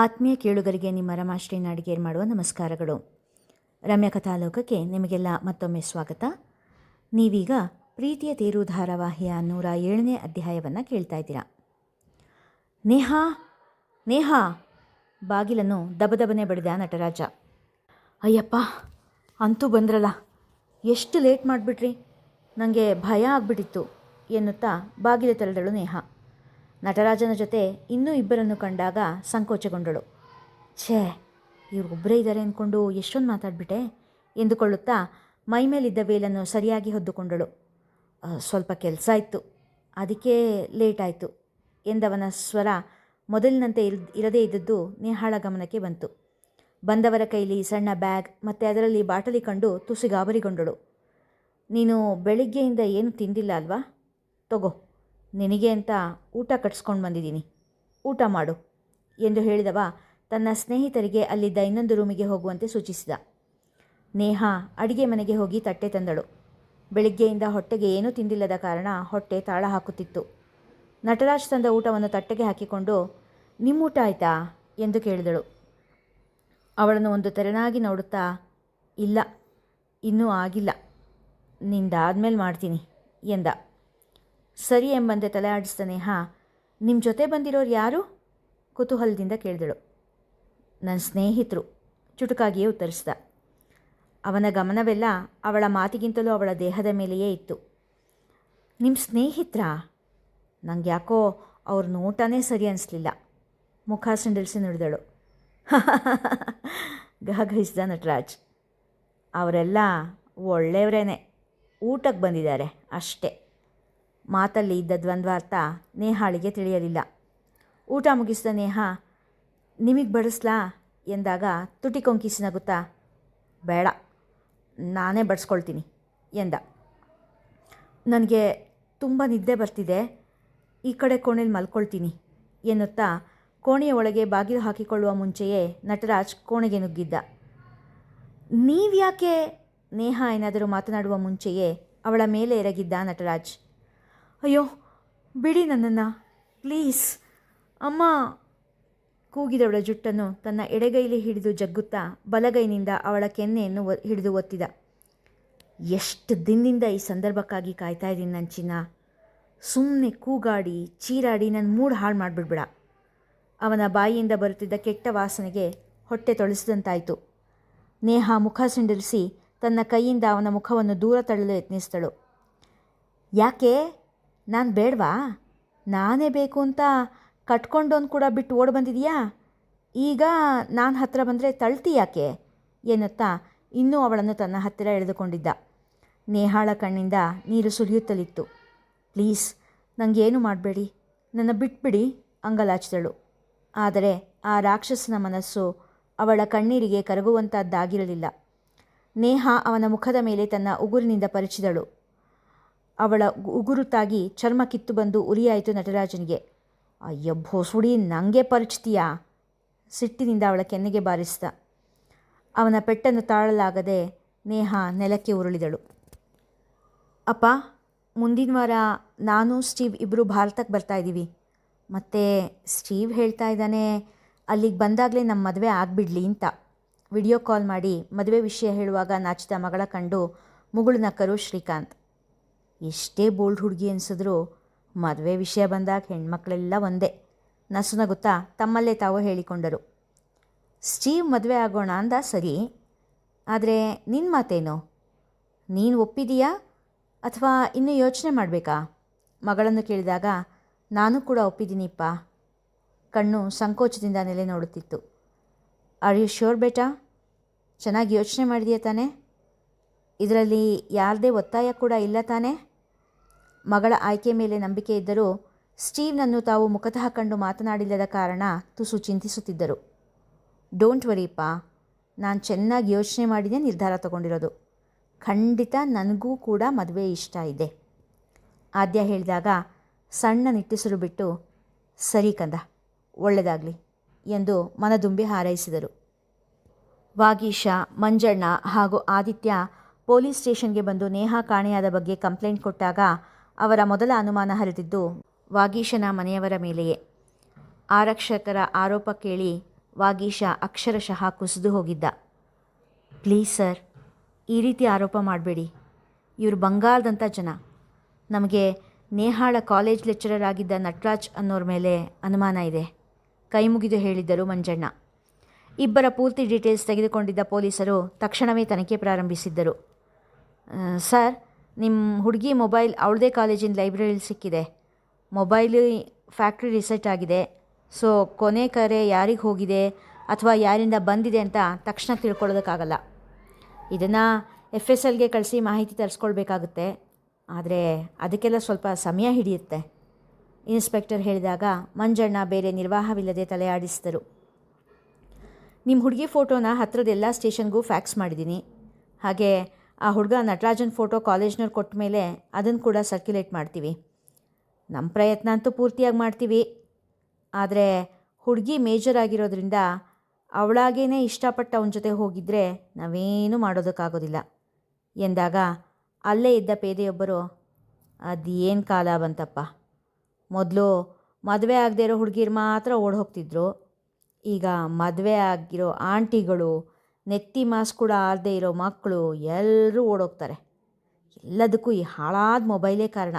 ಆತ್ಮೀಯ ಕೇಳುಗರಿಗೆ ನಿಮ್ಮ ರಮಾಶ್ರೀ ನಾಡಿಗೇರ್ ಮಾಡುವ ನಮಸ್ಕಾರಗಳು. ರಮ್ಯ ಕಥಾಲೋಕಕ್ಕೆ ನಿಮಗೆಲ್ಲ ಮತ್ತೊಮ್ಮೆ ಸ್ವಾಗತ. ನೀವೀಗ ಪ್ರೀತಿಯ ತೇರು ಧಾರಾವಾಹಿಯ ನೂರ ಏಳನೇ ಅಧ್ಯಾಯವನ್ನು ಕೇಳ್ತಾ ಇದ್ದೀರಾ. ನೇಹಾ ನೇಹಾ, ಬಾಗಿಲನ್ನು ದಬದಬನೆ ಬಡಿದ ನಟರಾಜ. ಅಯ್ಯಪ್ಪ, ಅಂತೂ ಬಂದ್ರಲ್ಲ, ಎಷ್ಟು ಲೇಟ್ ಮಾಡಿಬಿಟ್ರಿ? ನನಗೆ ಭಯ ಆಗ್ಬಿಟ್ಟಿತ್ತು ಎನ್ನುತ್ತಾ ಬಾಗಿಲು ತೆರೆದಳು ನೇಹಾ. ನಟರಾಜನ ಜೊತೆ ಇನ್ನೂ ಇಬ್ಬರನ್ನು ಕಂಡಾಗ ಸಂಕೋಚಗೊಂಡಳು. ಛೇ ಇವರೊಬ್ಬರೇ ಇದ್ದಾರೆ ಅಂದ್ಕೊಂಡು ಎಷ್ಟೊಂದು ಮಾತಾಡ್ಬಿಟ್ಟೆ ಎಂದುಕೊಳ್ಳುತ್ತಾ ಮೈಮೇಲಿದ್ದ ವೇಲನ್ನು ಸರಿಯಾಗಿ ಹೊದ್ದುಕೊಂಡಳು. ಸ್ವಲ್ಪ ಕೆಲಸ ಇತ್ತು. ಅದಕ್ಕೆ ಲೇಟ್ ಆಯಿತು, ಎಂದವನ ಸ್ವರ ಮೊದಲಿನಂತೆ ಇರ್ ಇರದೇ ಇದ್ದದ್ದು ನೇಹಾಳ ಗಮನಕ್ಕೆ ಬಂತು. ಬಂದವರ ಕೈಲಿ ಸಣ್ಣ ಬ್ಯಾಗ್ ಮತ್ತು ಅದರಲ್ಲಿ ಬಾಟಲಿ ಕಂಡು ತುಸಿಗಾಬರಿಗೊಂಡಳು. ನೀನು ಬೆಳಿಗ್ಗೆಯಿಂದ ಏನು ತಿಂದಿಲ್ಲ ಅಲ್ವಾ? ತಗೋ. ನಿನಗೆ ಅಂತ ಊಟ ಕಟ್ಸ್ಕೊಂಡು ಬಂದಿದ್ದೀನಿ. ಊಟ ಮಾಡು ಎಂದು ಹೇಳಿದವ ತನ್ನ ಸ್ನೇಹಿತರಿಗೆ ಅಲ್ಲಿದ್ದ ಇನ್ನೊಂದು ರೂಮಿಗೆ ಹೋಗುವಂತೆ ಸೂಚಿಸಿದ. ನೇಹಾ ಅಡಿಗೆ ಮನೆಗೆ ಹೋಗಿ ತಟ್ಟೆ ತಂದಳು. ಬೆಳಿಗ್ಗೆಯಿಂದ ಹೊಟ್ಟೆಗೆ ಏನೂ ತಿಂದಿಲ್ಲದ ಕಾರಣ ಹೊಟ್ಟೆ ತಾಳ ಹಾಕುತ್ತಿತ್ತು. ನಟರಾಜ್ ತಂದ ಊಟವನ್ನು ತಟ್ಟೆಗೆ ಹಾಕಿಕೊಂಡು ನಿಮ್ಮ ಊಟ ಆಯಿತಾ? ಎಂದು ಕೇಳಿದಳು. ಅವಳನ್ನು ಒಂದು ತೆರನಾಗಿ ನೋಡುತ್ತಾ, ಇಲ್ಲ, ಇನ್ನೂ ಆಗಿಲ್ಲ. ನಿಂದಾದ್ಮೇಲೆ ಮಾಡ್ತೀನಿ, ಎಂದ. ಸರಿ ಎಂಬಂತೆ ತಲೆ ಆಡಿಸ್ತಾನೆ, ಹಾಂ. ನಿಮ್ಮ ಜೊತೆ ಬಂದಿರೋರು ಯಾರು? ಕುತೂಹಲದಿಂದ ಕೇಳಿದಳು. ನನ್ನ ಸ್ನೇಹಿತರು, ಚುಟುಕಾಗಿಯೇ ಉತ್ತರಿಸಿದ. ಅವನ ಗಮನವೆಲ್ಲ ಅವಳ ಮಾತಿಗಿಂತಲೂ ಅವಳ ದೇಹದ ಮೇಲೆಯೇ ಇತ್ತು. ನಿಮ್ಮ ಸ್ನೇಹಿತರ? ನಂಗೆ ಯಾಕೋ ಅವ್ರ ನೋಟನೇ ಸರಿ ಅನಿಸ್ಲಿಲ್ಲ. ಮುಖ ಸಿಂಡಿಲ್ಸಿ ನುಡಿದಳು. ಗಹಗಹಿಸಿದ ನಟರಾಜ್. ಅವರೆಲ್ಲ ಒಳ್ಳೆಯವರೇನೆ ಊಟಕ್ಕೆ ಬಂದಿದ್ದಾರೆ, ಅಷ್ಟೇ. ಮಾತಲ್ಲಿ ಇದ್ದ ದ್ವಂದ್ವಾರ್ಥ ನೇಹಾಳಿಗೆ ತಿಳಿಯಲಿಲ್ಲ. ಊಟ ಮುಗಿಸಿದ ನೇಹ, ನಿಮಗೆ ಬಡಿಸ್ಲಾ? ಎಂದಾಗ ತುಟಿ ಕೊಂಕಿಸಿ ನಗುತ್ತಾ ಬೇಡ, ನಾನೇ ಬಡಿಸ್ಕೊಳ್ತೀನಿ, ಎಂದ. ನನಗೆ ತುಂಬ ನಿದ್ದೆ ಬರ್ತಿದೆ, ಈ ಕಡೆ ಕೋಣೆಲಿ ಮಲ್ಕೊಳ್ತೀನಿ, ಎನ್ನುತ್ತಾ ಕೋಣೆಯ ಒಳಗೆ ಬಾಗಿಲು ಹಾಕಿಕೊಳ್ಳುವ ಮುಂಚೆಯೇ ನಟರಾಜ್ ಕೋಣೆಗೆ ನುಗ್ಗಿದ್ದ. ನೀವ್ಯಾಕೆ? ನೇಹ ಏನಾದರೂ ಮಾತನಾಡುವ ಮುಂಚೆಯೇ ಅವಳ ಮೇಲೆ ಎರಗಿದ್ದ ನಟರಾಜ್. ಅಯ್ಯೋ, ಬಿಡಿ ನನ್ನನ್ನು. ಪ್ಲೀಸ್. ಅಮ್ಮ ಕೂಗಿದವಳ ಜುಟ್ಟನ್ನು ತನ್ನ ಎಡಗೈಲಿ ಹಿಡಿದು ಜಗ್ಗುತ್ತಾ ಬಲಗೈನಿಂದ ಅವಳ ಕೆನ್ನೆಯನ್ನು ಹಿಡಿದು ಒತ್ತಿದ. ಎಷ್ಟು ದಿನದಿಂದ ಈ ಸಂದರ್ಭಕ್ಕಾಗಿ ಕಾಯ್ತಾ ಇದ್ದೀನಿ ನನ್ನ ಚಿನ್ನ. ಸುಮ್ಮನೆ ಕೂಗಾಡಿ, ಚೀರಾಡಿ ನನ್ನ ಮೂಡ್ ಹಾಳು ಮಾಡಿಬಿಡ್ಬೇಡ. ಅವನ ಬಾಯಿಯಿಂದ ಬರುತ್ತಿದ್ದ ಕೆಟ್ಟ ವಾಸನೆಗೆ ಹೊಟ್ಟೆ ತೊಳಸಿದಂತಾಯಿತು. ನೇಹ ಮುಖ ಸಿಂಡರಿಸಿ ತನ್ನ ಕೈಯಿಂದ ಅವನ ಮುಖವನ್ನು ದೂರ ತಳ್ಳಲು ಯತ್ನಿಸಿದಳು. ಯಾಕೆ? ನಾನು ಬೇಡವಾ? ನಾನೇ ಬೇಕು ಅಂತ ಕಟ್ಕೊಂಡೋನ್ ಕೂಡ ಬಿಟ್ಟು ಓಡಿ ಬಂದಿದೀಯಾ? ಈಗ ನಾನು ಹತ್ತಿರ ಬಂದರೆ ತಳ್ತಿ ಯಾಕೆ? ಎನ್ನುತ್ತಾ ಇನ್ನೂ ಅವಳನ್ನು ತನ್ನ ಹತ್ತಿರ ಎಳೆದುಕೊಂಡಿದ್ದ. ನೇಹಾಳ ಕಣ್ಣಿಂದ ನೀರು ಸುರಿಯುತ್ತಲಿತ್ತು. ಪ್ಲೀಸ್ ನನಗೇನು ಮಾಡಬೇಡಿ? ನನ್ನ ಬಿಟ್ಬಿಡಿ, ಅಂಗಲಾಚಿದಳು. ಆದರೆ ಆ ರಾಕ್ಷಸನ ಮನಸ್ಸು ಅವಳ ಕಣ್ಣೀರಿಗೆ ಕರಗುವಂಥದ್ದಾಗಿರಲಿಲ್ಲ ನೇಹ ಅವನ ಮುಖದ ಮೇಲೆ ತನ್ನ ಉಗುರಿನಿಂದ ಪರಿಚಿದಳು. ಅವಳ ಉಗುರುತಾಗಿ ಉಗುರು ತಾಗಿ ಚರ್ಮ ಕಿತ್ತು ಬಂದು ಉರಿಯಾಯಿತು ನಟರಾಜನಿಗೆ. ಅಯ್ಯ, ಭೋಸುಡಿ ನನಗೆ ಪರಿಚಿತೀಯಾ? ಸಿಟ್ಟಿನಿಂದ ಅವಳ ಕೆನ್ನೆಗೆ ಬಾರಿಸಿದ. ಅವನ ಪೆಟ್ಟನ್ನು ತಾಳಲಾಗದೆ ನೇಹ ನೆಲಕ್ಕೆ ಉರುಳಿದಳು. ಅಪ್ಪ, ಮುಂದಿನ ವಾರ ನಾನು ಸ್ಟೀವ್ ಇಬ್ಬರು ಭಾರತಕ್ಕೆ ಬರ್ತಾ ಇದ್ದೀವಿ. ಮತ್ತು ಸ್ಟೀವ್ ಹೇಳ್ತಾ ಇದ್ದಾನೆ, ಅಲ್ಲಿಗೆ ಬಂದಾಗಲೇ ನಮ್ಮ ಮದುವೆ ಆಗಿಬಿಡಲಿ ಅಂತ. ವಿಡಿಯೋ ಕಾಲ್ ಮಾಡಿ ಮದುವೆ ವಿಷಯ ಹೇಳುವಾಗ ನಾಚಿದ ಮಗಳ ಕಂಡು ಮುಗುಳು ನಕ್ಕರು ಶ್ರೀಕಾಂತ್. ಎಷ್ಟೇ ಬೋಲ್ಡ್ ಹುಡುಗಿ ಅನಿಸಿದ್ರು ಮದುವೆ ವಿಷಯ ಬಂದಾಗ ಹೆಣ್ಮಕ್ಳೆಲ್ಲ ಒಂದೇ. ನಸುನಗುತ್ತಾ ತಮ್ಮಲ್ಲೇ ತಾವು ಹೇಳಿಕೊಂಡರು. ಸ್ಟೀವ್ ಮದುವೆ ಆಗೋಣ ಅಂದ ಸರಿ. ಆದರೆ ನಿನ್ನ ಮಾತೇನು? ನೀನು ಒಪ್ಪಿದೀಯಾ? ಅಥವಾ ಇನ್ನೂ ಯೋಚನೆ ಮಾಡಬೇಕಾ? ಮಗಳನ್ನು ಕೇಳಿದಾಗ, ನಾನು ಕೂಡ ಒಪ್ಪಿದ್ದೀನಿಪ್ಪ ಕಣ್ಣು ಸಂಕೋಚದಿಂದ ನೆಲೆ ನೋಡುತ್ತಿತ್ತು. ಆರ್ ಯು ಶ್ಯೂರ್ ಬೇಟಾ? ಚೆನ್ನಾಗಿ ಯೋಚನೆ ಮಾಡಿದೆಯಾ ತಾನೇ? ಇದರಲ್ಲಿ ಯಾರದೇ ಒತ್ತಾಯ ಕೂಡ ಇಲ್ಲ ತಾನೇ? ಮಗಳ ಆಯ್ಕೆ ಮೇಲೆ ನಂಬಿಕೆ ಇದ್ದರೂ ಸ್ಟೀವ್ನನ್ನು ತಾವು ಮುಖತಃ ಕಂಡು ಮಾತನಾಡಿಲ್ಲದ ಕಾರಣ ತುಸು ಚಿಂತಿಸುತ್ತಿದ್ದರು. ಡೋಂಟ್ ವರಿಪ್ಪ ನಾನು ಚೆನ್ನಾಗಿ ಯೋಚನೆ ಮಾಡಿದೆ ನಿರ್ಧಾರ ತಗೊಂಡಿರೋದು. ಖಂಡಿತ ನನಗೂ ಕೂಡ ಮದುವೆ ಇಷ್ಟ ಇದೆ. ಆದ್ಯ ಹೇಳಿದಾಗ ಸಣ್ಣ ನಿಟ್ಟುಸಿರು ಬಿಟ್ಟು, ಸರಿ ಕಂದ ಒಳ್ಳೆಯದಾಗಲಿ ಎಂದು ಮನದುಂಬಿ ಹಾರೈಸಿದರು. ವಾಗೀಶ, ಮಂಜಣ್ಣ ಹಾಗೂ ಆದಿತ್ಯ ಪೊಲೀಸ್ ಸ್ಟೇಷನ್ಗೆ ಬಂದು ನೇಹಾ ಕಾಣೆಯಾದ ಬಗ್ಗೆ ಕಂಪ್ಲೇಂಟ್ ಕೊಟ್ಟಾಗ ಅವರ ಮೊದಲ ಅನುಮಾನ ಹರಿದಿದ್ದು ವಾಗೀಶನ ಮನೆಯವರ ಮೇಲೆಯೇ. ಆರಕ್ಷಕರ ಆರೋಪ ಕೇಳಿ ವಾಗೀಶ ಅಕ್ಷರಶಃ ಕುಸಿದು ಹೋಗಿದ್ದ. ಪ್ಲೀಸ್ ಸರ್, ಈ ರೀತಿ ಆರೋಪ ಮಾಡಬೇಡಿ. ಇವರು ಬಂಗಾರದಂಥ ಜನ. ನಮಗೆ ನೇಹಾಳ ಕಾಲೇಜ್ ಲೆಕ್ಚರರ್ ಆಗಿದ್ದ ನಟರಾಜ್ ಅನ್ನೋರ ಮೇಲೆ ಅನುಮಾನ ಇದೆ, ಕೈ ಮುಗಿದು ಹೇಳಿದ್ದರು ಮಂಜಣ್ಣ. ಇಬ್ಬರ ಪೂರ್ತಿ ಡೀಟೇಲ್ಸ್ ತೆಗೆದುಕೊಂಡಿದ್ದ ಪೊಲೀಸರು ತಕ್ಷಣವೇ ತನಿಖೆ ಪ್ರಾರಂಭಿಸಿದ್ದರು. ಸರ್ ನಿಮ್ಮ ಹುಡುಗಿ ಮೊಬೈಲ್ ಅವಳದೇ ಕಾಲೇಜಿನ ಲೈಬ್ರರಿಲಿ ಸಿಕ್ಕಿದೆ. ಮೊಬೈಲು ಫ್ಯಾಕ್ಟ್ರಿ ರಿಸೆಟ್ ಆಗಿದೆ. ಸೊ, ಕೊನೆ ಕರೆ ಯಾರಿಗೆ ಹೋಗಿದೆ ಅಥವಾ ಯಾರಿಂದ ಬಂದಿದೆ ಅಂತ ತಕ್ಷಣ ತಿಳ್ಕೊಳ್ಳೋದಕ್ಕಾಗಲ್ಲ ಇದನ್ನು ಎಫ್ ಎಸ್ ಎಲ್ಗೆ ಕಳಿಸಿ ಮಾಹಿತಿ ತರಿಸ್ಕೊಳ್ಬೇಕಾಗುತ್ತೆ. ಆದರೆ ಅದಕ್ಕೆಲ್ಲ ಸ್ವಲ್ಪ ಸಮಯ ಹಿಡಿಯುತ್ತೆ. ಇನ್ಸ್ಪೆಕ್ಟರ್ ಹೇಳಿದಾಗ, ಮಂಜಣ್ಣ ಬೇರೆ ನಿರ್ವಾಹವಿಲ್ಲದೆ ತಲೆಯಾಡಿಸಿದರು. ನಿಮ್ಮ ಹುಡುಗಿ ಫೋಟೋನ ಹತ್ರದ ಎಲ್ಲ ಸ್ಟೇಷನ್ಗೂ ಫ್ಯಾಕ್ಸ್ ಮಾಡಿದ್ದೀನಿ ಹಾಗೆ ಆ ಹುಡುಗ ನಟರಾಜನ್ ಫೋಟೋ ಕಾಲೇಜ್ನವ್ರು ಕೊಟ್ಟ ಮೇಲೆ ಅದನ್ನು ಕೂಡ ಸರ್ಕ್ಯುಲೇಟ್ ಮಾಡ್ತೀವಿ. ನಮ್ಮ ಪ್ರಯತ್ನ ಅಂತೂ ಪೂರ್ತಿಯಾಗಿ ಮಾಡ್ತೀವಿ. ಆದರೆ ಹುಡುಗಿ ಮೇಜರ್ ಆಗಿರೋದ್ರಿಂದ ಅವಳಾಗೇನೆ ಇಷ್ಟಪಟ್ಟ ಅವನ ಜೊತೆ ಹೋಗಿದ್ದರೆ ನಾವೇನೂ ಮಾಡೋದಕ್ಕಾಗೋದಿಲ್ಲ. ಎಂದಾಗ ಅಲ್ಲೇ ಇದ್ದ ಪೇದೆಯೊಬ್ಬರು, ಅದೇನು ಕಾಲ ಬಂತಪ್ಪ. ಮೊದಲು ಮದುವೆ ಆಗದೆ ಇರೋ ಹುಡುಗಿರು ಮಾತ್ರ ಓಡ್ ಹೋಗ್ತಿದ್ರು ಈಗ ಮದುವೆ ಆಗಿರೋ ಆಂಟಿಗಳು ನೆತ್ತಿ ಮಾಸ್ ಕೂಡ ಆರದೇ ಇರೋ ಮಕ್ಕಳು ಎಲ್ಲರೂ ಓಡೋಗ್ತಾರೆ. ಎಲ್ಲದಕ್ಕೂ ಈ ಹಾಳಾದ ಮೊಬೈಲೇ ಕಾರಣ.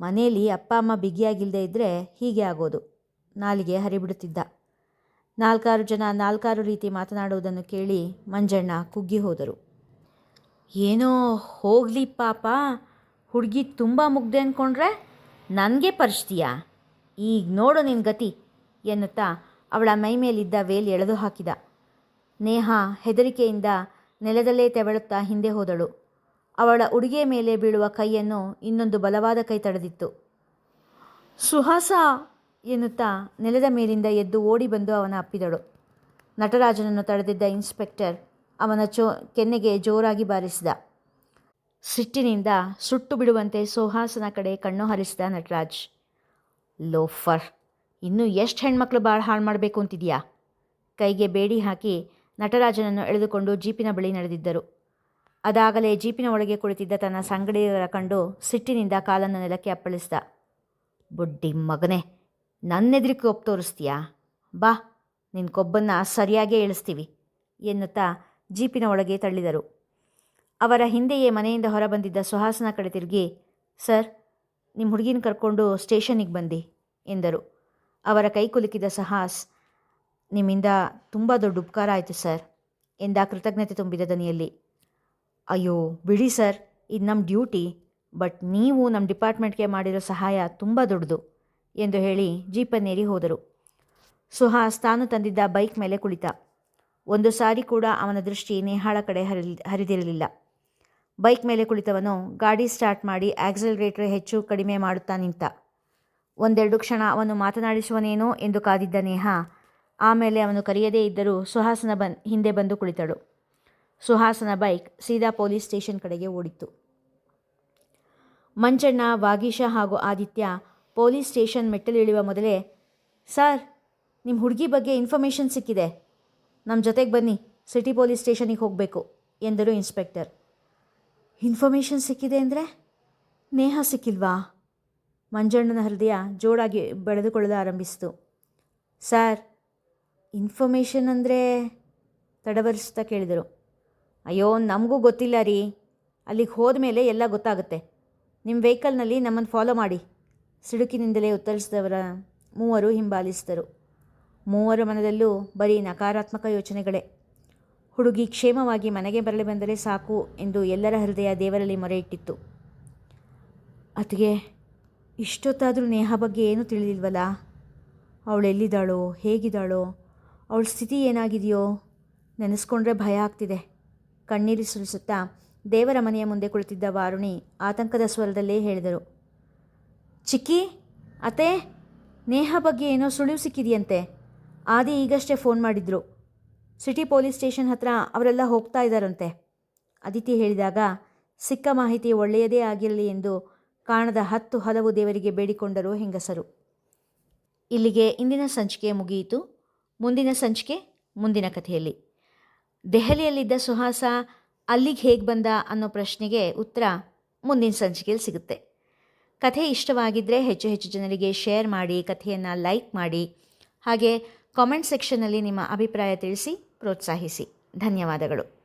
ಮನೇಲಿ ಅಪ್ಪ, ಅಮ್ಮ ಬಿಗಿಯಾಗಿಲ್ಲದೆ ಇದ್ದರೆ ಹೀಗೆ ಆಗೋದು. ನಾಲಿಗೆ ಹರಿಬಿಡುತ್ತಿದ್ದ. ನಾಲ್ಕಾರು ಜನ ನಾಲ್ಕಾರು ರೀತಿ ಮಾತನಾಡುವುದನ್ನು ಕೇಳಿ ಮಂಜಣ್ಣ ಕುಗ್ಗಿ ಹೋದರು. ಏನೋ ಹೋಗಲಿ ಪಾಪ, ಹುಡುಗಿ ತುಂಬ ಮುಗ್ದೆ ಅಂದ್ಕೊಂಡ್ರೆ ನನಗೆ ಪರಿಸ್ತೀಯಾ ಈಗ ನೋಡು ನಿನ್ನ ಗತಿ ಎನ್ನುತ್ತಾ ಅವಳ ಮೈ ಮೇಲಿದ್ದ ವೇಲ್ ಎಳೆದು ಹಾಕಿದ. ನೇಹ ಹೆದರಿಕೆಯಿಂದ ನೆಲದಲ್ಲೇ ತೆವಳುತ್ತಾ ಹಿಂದೆ ಹೋದಳು. ಅವಳ ಉಡುಗೆ ಮೇಲೆ ಬೀಳುವ ಕೈಯನ್ನು ಇನ್ನೊಂದು ಬಲವಾದ ಕೈ ತಡೆದಿತ್ತು. ಸುಹಾಸ ಎನ್ನುತ್ತಾ ನೆಲದ ಮೇಲಿಂದ ಎದ್ದು ಓಡಿ ಬಂದು ಅವನ ಅಪ್ಪಿದಳು. ನಟರಾಜನನ್ನು ತಡೆದಿದ್ದ ಇನ್ಸ್ಪೆಕ್ಟರ್ ಅವನ ಚೋ ಕೆನ್ನೆಗೆ ಜೋರಾಗಿ ಬಾರಿಸಿದ. ಸಿಟ್ಟಿನಿಂದ ಸುಟ್ಟು ಬಿಡುವಂತೆ ಸುಹಾಸನ ಕಡೆ ಕಣ್ಣು ಹರಿಸಿದ ನಟರಾಜ್. ಲೋಫರ್, ಇನ್ನೂ ಎಷ್ಟು ಹೆಣ್ಮಕ್ಳು ಭಾಳ ಹಾಳು ಮಾಡಬೇಕು ಅಂತಿದೆಯಾ? ಕೈಗೆ ಬೇಡಿ ಹಾಕಿ ನಟರಾಜನನ್ನು ಎಳೆದುಕೊಂಡು ಜೀಪಿನ ಬಳಿ ನಡೆದಿದ್ದರು. ಅದಾಗಲೇ ಜೀಪಿನ ಒಳಗೆ ಕುಳಿತಿದ್ದ ತನ್ನ ಸಂಗಡಿಗರ ಕಂಡು ಸಿಟ್ಟಿನಿಂದ ಕಾಲನ್ನು ನೆಲಕ್ಕೆ ಅಪ್ಪಳಿಸಿದ. ಬುಡ್ಡಿ ಮಗನೇ ನನ್ನೆದ್ರಿಕೆ ಒಪ್ಪು ತೋರಿಸ್ತೀಯಾ? ಬಾ ನಿನ್ನ ಕೊಬ್ಬನ್ನು ಸರಿಯಾಗೇ ಇಳಿಸ್ತೀವಿ ಎನ್ನುತ್ತಾ ಜೀಪಿನ ಒಳಗೆ ತಳ್ಳಿದರು. ಅವರ ಹಿಂದೆಯೇ ಮನೆಯಿಂದ ಹೊರಬಂದಿದ್ದ ಸುಹಾಸನ ಕಡೆ ತಿರುಗಿ, ಸರ್ ನಿಮ್ಮ ಹುಡುಗಿನ ಕರ್ಕೊಂಡು ಸ್ಟೇಷನಿಗೆ ಬಂದು, ಎಂದರು. ಅವರ ಕೈ ಕುಲುಕಿದ ಸಹಾಸ್ ನಿಮ್ಮಿಂದ ತುಂಬ ದೊಡ್ಡ ಉಪಕಾರ ಆಯಿತು, ಸರ್. ಎಂದ ಕೃತಜ್ಞತೆ ತುಂಬಿದ ದನಿಯಲ್ಲಿ. ಅಯ್ಯೋ, ಬಿಡಿ, ಸರ್. ಇದು ನಮ್ಮ ಡ್ಯೂಟಿ. ಬಟ್ ನೀವು ನಮ್ಮ ಡಿಪಾರ್ಟ್ಮೆಂಟ್ಗೆ ಮಾಡಿರೋ ಸಹಾಯ ತುಂಬ ದೊಡ್ಡದು ಎಂದು ಹೇಳಿ ಜೀಪನ್ನೇರಿ ಹೋದರು. ಸುಹಾಸ್ ತಾನು ತಂದಿದ್ದ ಬೈಕ್ ಮೇಲೆ ಕುಳಿತ. ಒಂದು ಸಾರಿ ಕೂಡ ಅವನ ದೃಷ್ಟಿ ನೇಹಾಳ ಕಡೆ ಹರಿ ಹರಿದಿರಲಿಲ್ಲ. ಬೈಕ್ ಮೇಲೆ ಕುಳಿತವನು ಗಾಡಿ ಸ್ಟಾರ್ಟ್ ಮಾಡಿ ಆಕ್ಸಲರೇಟರ್ ಹೆಚ್ಚು ಕಡಿಮೆ ಮಾಡುತ್ತಾ ನಿಂತ. ಒಂದೆರಡು ಕ್ಷಣ ಅವನು ಮಾತನಾಡಿಸುವನೇನೋ ಎಂದು ಕಾದಿದ್ದ ನೇಹ ಆಮೇಲೆ ಅವನು ಕರೆಯದೇ ಇದ್ದರೂ ಸುಹಾಸನ ಬನ್, ಹಿಂದೆ ಬಂದು ಕುಳಿತಳು. ಸುಹಾಸನ ಬೈಕ್ ಸೀದಾ ಪೊಲೀಸ್ ಸ್ಟೇಷನ್ ಕಡೆಗೆ ಓಡಿತ್ತು. ಮಂಜಣ್ಣ, ವಾಗೀಶ ಹಾಗೂ ಆದಿತ್ಯ ಪೊಲೀಸ್ ಸ್ಟೇಷನ್ ಮೆಟ್ಟಲಿಳಿಯುವ ಮೊದಲೇ, ಸರ್ ನಿಮ್ಮ ಹುಡುಗಿ ಬಗ್ಗೆ ಇನ್ಫಾರ್ಮೇಷನ್ ಸಿಕ್ಕಿದೆ. ನಮ್ಮ ಜೊತೆಗೆ ಬನ್ನಿ, ಸಿಟಿ ಪೊಲೀಸ್ ಸ್ಟೇಷನಿಗೆ ಹೋಗಬೇಕು, ಎಂದರು ಇನ್ಸ್ಪೆಕ್ಟರ್. ಇನ್ಫಾರ್ಮೇಷನ್ ಸಿಕ್ಕಿದೆ ಅಂದರೆ? ನೇಹ ಸಿಕ್ಕಿಲ್ವಾ? ಮಂಜಣ್ಣನ ಹೃದಯ ಜೋರಾಗಿ ಬೆಳೆದುಕೊಳ್ಳಲು ಆರಂಭಿಸಿತು. ಸರ್ ಇನ್ಫಾರ್ಮೇಷನ್ ಅಂದರೆ ತಡವರಿಸ್ತಾ ಕೇಳಿದರು. ಅಯ್ಯೋ, ನಮಗೂ ಗೊತ್ತಿಲ್ಲ ರೀ. ಅಲ್ಲಿಗೆ ಹೋದ ಮೇಲೆ ಎಲ್ಲ ಗೊತ್ತಾಗುತ್ತೆ. ನಿಮ್ಮ ವೆಹಿಕಲ್ನಲ್ಲಿ ನಮ್ಮನ್ನು ಫಾಲೋ ಮಾಡಿ. ಸಿಡುಕಿನಿಂದಲೇ ಉತ್ತರಿಸಿದವರ ಮೂವರು ಹಿಂಬಾಲಿಸಿದರು. ಮೂವರ ಮನದಲ್ಲೂ ಬರೀ ನಕಾರಾತ್ಮಕ ಯೋಚನೆಗಳೇ. ಹುಡುಗಿ ಕ್ಷೇಮವಾಗಿ ಮನೆಗೆ ಬರಲಿ ಬಂದರೆ ಸಾಕು ಎಂದು ಎಲ್ಲರ ಹೃದಯ ದೇವರಲ್ಲಿ ಮೊರೆ ಇಟ್ಟಿತ್ತು ಅತಿಗೆ ಇಷ್ಟೊತ್ತಾದರೂ ನೇಹ ಬಗ್ಗೆ ಏನೂ ತಿಳಿದಿಲ್ವಲ್ಲ? ಅವಳೆಲ್ಲಿದ್ದಾಳೋ ಹೇಗಿದ್ದಾಳೋ ಅವಳ ಸ್ಥಿತಿ ಏನಾಗಿದೆಯೋ? ನೆನೆಸ್ಕೊಂಡ್ರೆ ಭಯ ಆಗ್ತಿದೆ. ಕಣ್ಣೀರು ಸುರಿಸುತ್ತಾ ದೇವರ ಮನೆಯ ಮುಂದೆ ಕುಳಿತಿದ್ದ ವಾರುಣಿ ಆತಂಕದ ಸ್ವರದಲ್ಲೇ ಹೇಳಿದರು. ಚಿಕ್ಕಿ, ಅತ್ತೆ, ನೇಹ ಬಗ್ಗೆ ಏನೋ ಸುಳಿವು ಸಿಕ್ಕಿದೆಯಂತೆ. ಆದಿ ಈಗಷ್ಟೇ ಫೋನ್ ಮಾಡಿದ್ರು. ಸಿಟಿ ಪೊಲೀಸ್ ಸ್ಟೇಷನ್ ಹತ್ರ ಅವರೆಲ್ಲ ಹೋಗ್ತಾ ಇದ್ದಾರಂತೆ. ಅದಿತಿ ಹೇಳಿದಾಗ, ಸಿಕ್ಕ ಮಾಹಿತಿ ಒಳ್ಳೆಯದೇ ಆಗಿರಲಿ ಎಂದು ಕಾಣದ ಹತ್ತು ಹಲವು ದೇವರಿಗೆ ಬೇಡಿಕೊಂಡರು ಹೆಂಗಸರು. ಇಲ್ಲಿಗೆ ಇಂದಿನ ಸಂಚಿಕೆ ಮುಗಿಯಿತು. ಮುಂದಿನ ಸಂಚಿಕೆ, ಮುಂದಿನ ಕಥೆಯಲ್ಲಿ. ದೆಹಲಿಯಲ್ಲಿದ್ದ ಸುಹಾಸ ಅಲ್ಲಿಗೆ ಹೇಗೆ ಬಂದ ಅನ್ನೋ ಪ್ರಶ್ನೆಗೆ ಉತ್ತರ ಮುಂದಿನ ಸಂಚಿಕೆಯಲ್ಲಿ ಸಿಗುತ್ತೆ. ಕಥೆ ಇಷ್ಟವಾಗಿದ್ದರೆ ಹೆಚ್ಚು ಹೆಚ್ಚು ಜನರಿಗೆ ಶೇರ್ ಮಾಡಿ, ಕಥೆಯನ್ನು ಲೈಕ್ ಮಾಡಿ, ಹಾಗೆ ಕಾಮೆಂಟ್ ಸೆಕ್ಷನ್ನಲ್ಲಿ ನಿಮ್ಮ ಅಭಿಪ್ರಾಯ ತಿಳಿಸಿ, ಪ್ರೋತ್ಸಾಹಿಸಿ. ಧನ್ಯವಾದಗಳು.